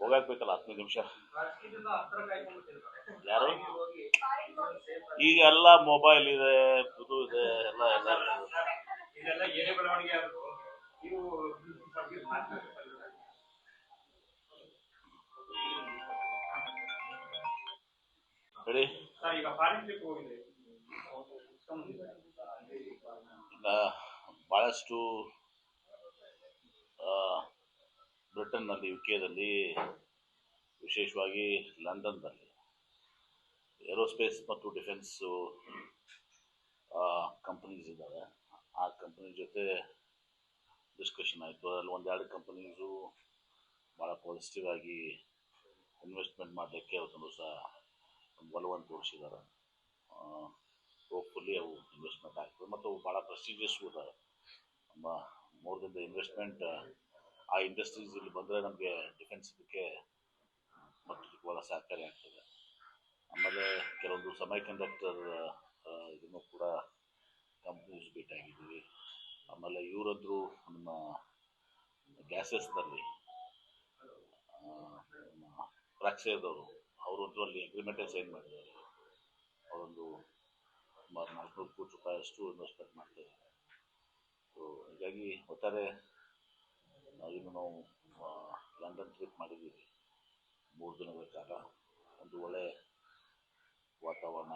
ಹೋಗಾಕ್ಬೇಕಲ್ಲ ಹತ್ತು ನಿಮಿಷ. ಯಾರು? ಈಗ ಎಲ್ಲ ಮೊಬೈಲ್ ಇದೆ ಇದು ಇದೆ ಎಲ್ಲ ಎಲ್ಲ ಇದೆ. ಇದೆಲ್ಲ ಏನೇ ಬೆಳವಣಿಗೆ ಆದ್ರು ನೀವು ಸರ್ವಿಸ್ ಮಾಡ್ತಾರೆ ಹೇಳಿ ಸರ್ ಈಗ ಫಾರಿನ್ ಟ್ರಿಪ್ ಹೋಗಿದೆ ಈಗ ಭಾಳಷ್ಟು ಬ್ರಿಟನ್ನಲ್ಲಿ ಯು ಕೆದಲ್ಲಿ ವಿಶೇಷವಾಗಿ ಲಂಡನ್ನಲ್ಲಿ. ಏರೋಸ್ಪೇಸ್ ಮತ್ತು ಡಿಫೆನ್ಸು ಕಂಪನೀಸ್ ಇದ್ದಾವೆ. ಆ ಕಂಪನಿ ಜೊತೆ ಡಿಸ್ಕಷನ್ ಆಯಿತು. ಅದರಲ್ಲಿ ಒಂದೆರಡು ಕಂಪನೀಸು ಭಾಳ ಪಾಸಿಟಿವ್ ಆಗಿ ಇನ್ವೆಸ್ಟ್ಮೆಂಟ್ ಮಾಡಲಿಕ್ಕೆ ಅವತ್ತೊಂದು ಸಹ ಒಂದು ಒಲವನ್ನು ತೋರಿಸಿದ್ದಾರೆ. ಹೋಪ್ಫುಲ್ಲಿ ಅವು ಇನ್ವೆಸ್ಟ್ಮೆಂಟ್ ಆಗ್ತದೆ ಮತ್ತು ಅವು ಭಾಳ ಪ್ರೆಸ್ಟೀಜಿಯಸ್ ಕೂಡ ನಮ್ಮ ಮೋರ್ ದನ್ ದ ಇನ್ವೆಸ್ಟ್ಮೆಂಟ್ ಆ ಇಂಡಸ್ಟ್ರೀಸ್ ಇಲ್ಲಿ ಬಂದರೆ ನಮಗೆ ಡಿಫೆನ್ಸ್ ಇದಕ್ಕೆ ಮತ್ತು ಭಾಳ ಸಹಕಾರಿ ಆಗ್ತದೆ. ಆಮೇಲೆ ಕೆಲವೊಂದು ಸಮಯ ಕಂಡಕ್ಟರ್ ಇದನ್ನು ಕೂಡ ಕಂಪ್ನೀಸ್ ಭೇಟಿಯಾಗಿದ್ದೀವಿ. ಆಮೇಲೆ ಇವರಂದ್ರು ನಮ್ಮ ಗ್ಯಾಸಸ್ನಲ್ಲಿ ನಮ್ಮ ಪ್ರಾಕ್ಸೇದವರು ಅವರಂತೂ ಅಲ್ಲಿ ಅಗ್ರಿಮೆಂಟೇ ಸೈನ್ ಮಾಡಿದ್ದಾರೆ. ಅವರೊಂದು ಸುಮಾರು ನಾಲ್ಕುನೂರು ಕೋಟಿ ರೂಪಾಯಿ ಅಷ್ಟು ಇನ್ವೆಸ್ಟ್ಮೆಂಟ್ ಮಾಡ್ತಾ ಸೊ ಹೀಗಾಗಿ ಒಟ್ಟಾರೆ ಇನ್ನು ನಾವು ಲಂಡನ್ ಟ್ರಿಪ್ ಮಾಡಿದ್ದೀವಿ. ಮೂರು ದಿನಗಳ ಕಾಲ. ಒಂದು ಒಳ್ಳೆ ವಾತಾವರಣ.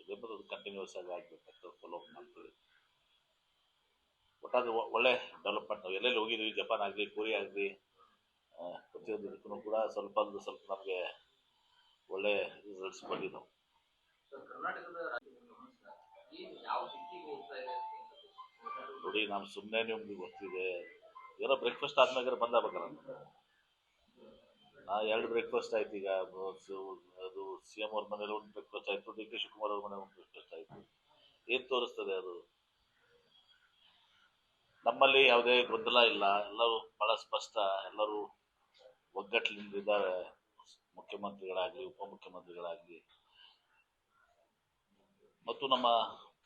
ಇದೆ ಬಟ್ ಅದು ಕಂಟಿನ್ಯೂಸ್ ಆಗಿ ಆಗಬೇಕಾಗ್ತದೆ ಫಾಲೋ ಅಪ್ ಮಾಡ್ತೀವಿ. ಒಟ್ಟಾರೆ ಒ- ಒಳ್ಳೆ ಡೆವಲಪ್ಮೆಂಟ್ ನಾವು ಎಲ್ಲೆಲ್ಲಿ ಹೋಗಿದ್ವಿ ಜಪಾನ್ ಆಗಲಿ ಕೊರಿಯಾ ಆಗಲಿ ಪ್ರತಿಯೊಂದು ಇದಕ್ಕೂ ಕೂಡ ಸ್ವಲ್ಪ ಅಂದ್ರೆ ಸ್ವಲ್ಪ ನಮಗೆ ಒಳ್ಳೆ ರಿಸಲ್ಟ್ಸ್ ಬಂದಿದ್ದವು ನೋಡಿ ನಾನು ಸುಮ್ಮನೆ ನಿಮ್ಗೆ ಗೊತ್ತಿದೆ. ಏನೋ ಬ್ರೇಕ್ಫಾಸ್ಟ್ ಆದ್ಮೇಲೆ ಬಂದಾಗಬೇಕಲ್ಲ ನಾ ಎರಡು ಬ್ರೇಕ್ಫಾಸ್ಟ್ ಆಯ್ತು ಈಗ ಅದು ಸಿ ಎಂ ಅವ್ರ ಮನೇಲಿ ಒಂದು ಬ್ರೇಕ್ಫಾಸ್ಟ್ ಆಯಿತು ಡಿ ಕೆ ಶಿವಕುಮಾರ್ ಅವ್ರ ಮನೆ ಒಂದು ಬ್ರೇಕ್ಫಾಸ್ಟ್ ಆಯ್ತು. ಏನು ತೋರಿಸ್ತದೆ ಅದು? ನಮ್ಮಲ್ಲಿ ಯಾವುದೇ ಗೊಂದಲ ಇಲ್ಲ. ಎಲ್ಲರೂ ಬಹಳ ಸ್ಪಷ್ಟ. ಎಲ್ಲರೂ ಒಗ್ಗಟ್ಟಿನಿಂದ ಇದ್ದಾರೆ. ಮುಖ್ಯಮಂತ್ರಿಗಳಾಗಲಿ, ಉಪಮುಖ್ಯಮಂತ್ರಿಗಳಾಗಲಿ. ಮತ್ತು ನಮ್ಮ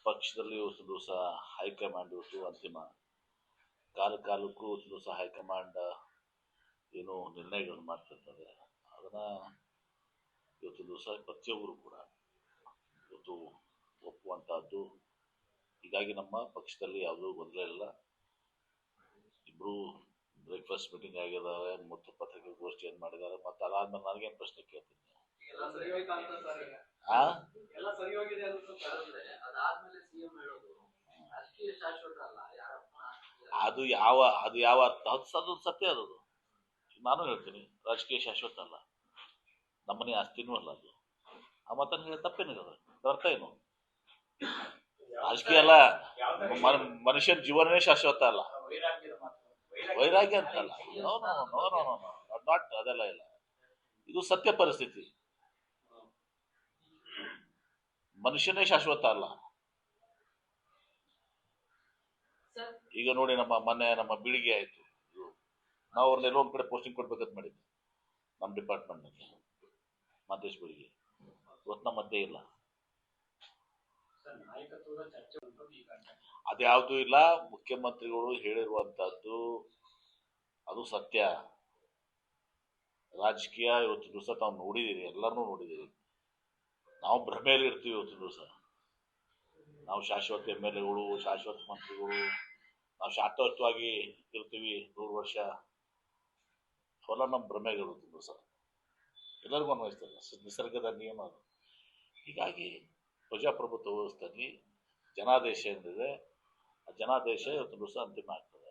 ಪಕ್ಷದಲ್ಲಿ ಇವತ್ತು ದಿವಸ ಹೈಕಮಾಂಡ್ ಇವತ್ತು ಅಂತಿಮ ಕಾಲ ಕಾಲಕ್ಕೂ ಸಹ ಹೈಕಮಾಂಡ್ ಏನು ನಿರ್ಣಯಗಳನ್ನು ಮಾಡ್ತಿರ್ತಾರೆ. ಅದನ್ನು ಇವತ್ತು ದಿವಸ ಪ್ರತಿಯೊಬ್ಬರು ಕೂಡ ಇವತ್ತು ಒಪ್ಪುವಂತಹದ್ದು. ಹೀಗಾಗಿ ನಮ್ಮ ಪಕ್ಷದಲ್ಲಿ ಯಾವುದೂ ಗೊಂದಲ ಇಲ್ಲ. ಇಬ್ಬರು ಬ್ರೇಕ್ಫಾಸ್ಟ್ ಮೀಟಿಂಗ್ ಆಗಿದ್ದಾರೆ ಮತ್ತು ಪತ್ರಿಕಾಗೋಷ್ಠಿಯನ್ನು ಮಾಡಿದ್ದಾರೆ ಮತ್ತು ಅದಾದ್ಮೇಲೆ ನನಗೇನು ಪ್ರಶ್ನೆ ಕೇಳ್ತೀನಿ. ಸರಿ ಹೋಗಿದೆ ಅಂತ ಸರ್ ಅಂದ್ರೆ ಅದಾದ್ಮೇಲೆ ಸಿಎಂ ಹೇಳೋದು ರಾಜಕೀಯ ಶಾಶ್ವತ ಅಲ್ಲ ಯಾರಪ್ಪ ಅದು ಯಾವ ಅದು ಯಾವ ಅರ್ಥ ಅದು ಸತ್ಯ ಅದು? ನಾನು ಹೇಳ್ತೀನಿ, ರಾಜಕೀಯ ಶಾಶ್ವತ ಅಲ್ಲ. ನಮ್ಮನೆ ಆಸ್ತಿನೂ ಅಲ್ಲ ಅದು. ಆ ಮಾತನ್ನು ಹೇಳಿ ತಪ್ಪೇನಿದೆ ಅರ್ಥ ಏನು? ರಾಜಕೀಯ ಅಲ್ಲ. ಮನುಷ್ಯನ ಜೀವನವೇ ಶಾಶ್ವತ ಅಲ್ಲ. ವೈರಾಗ್ಯ ಅಂತ ಅಲ್ಲ. No no no no no not ಅದೆಲ್ಲ ಇಲ್ಲ. ಇದು ಸತ್ಯ ಪರಿಸ್ಥಿತಿ. ಮನುಷ್ಯನೇ ಶಾಶ್ವತ ಅಲ್ಲ ಸರ್ ಈಗ ನೋಡಿ ನಮ್ಮ ಮೊನ್ನೆ ನಮ್ಮ ಬೀಳಿಗೆ ಆಯಿತು. ನಾವು ಅವ್ರನ್ನ ಎಲ್ಲೋ ಒಂದು ಕಡೆ ಪೋಸ್ಟಿಂಗ್ ಕೊಡ್ಬೇಕಂತ ಮಾಡಿದ್ವಿ ನಮ್ಮ ಡಿಪಾರ್ಟ್ಮೆಂಟ್ನಲ್ಲಿ ಮಾದೇಶ್ ಬೀಳಿಗೆ. ಇವತ್ತು ನಮ್ಮ ಮಧ್ಯೆ ಇಲ್ಲ. ಅದ್ಯಾವುದೂ ಇಲ್ಲ. ಮುಖ್ಯಮಂತ್ರಿಗಳು ಹೇಳಿರುವಂತಹದ್ದು, ಅದು ಸತ್ಯ. ರಾಜಕೀಯ ಇವತ್ತು ದಿವಸ ತಾವು ನೋಡಿದ್ದೀರಿ ಎಲ್ಲರನ್ನೂ ನೋಡಿದ್ದೀರಿ ನಾವು ಭ್ರಮೆಯಲ್ಲಿ ಇರ್ತೀವಿ ಇವತ್ತು ದಿವಸ. ನಾವು ಶಾಶ್ವತ ಎಂ ಎಲ್ ಎಗಳು, ಶಾಶ್ವತ ಮಂತ್ರಿಗಳು ನಾವು ಶಾಶ್ವತವಾಗಿ ಇರ್ತೀವಿ ನೂರು ವರ್ಷ. ಹೊಲ ನಮ್ಮ ಭ್ರಮೆಗಳು ಸರ್. ಎಲ್ಲರಿಗೂ ಅನ್ವಯಿಸ್ತಾರೆ ನಿಸರ್ಗದ ನಿಯಮ ಅದು. ಹೀಗಾಗಿ ಪ್ರಜಾಪ್ರಭುತ್ವ ವ್ಯವಸ್ಥೆಯಲ್ಲಿ ಜನಾದೇಶ ಏನಿದೆ ಆ ಜನಾದೇಶ ಇವತ್ತು ದಿವಸ ಅಂತಿಮ ಆಗ್ತದೆ.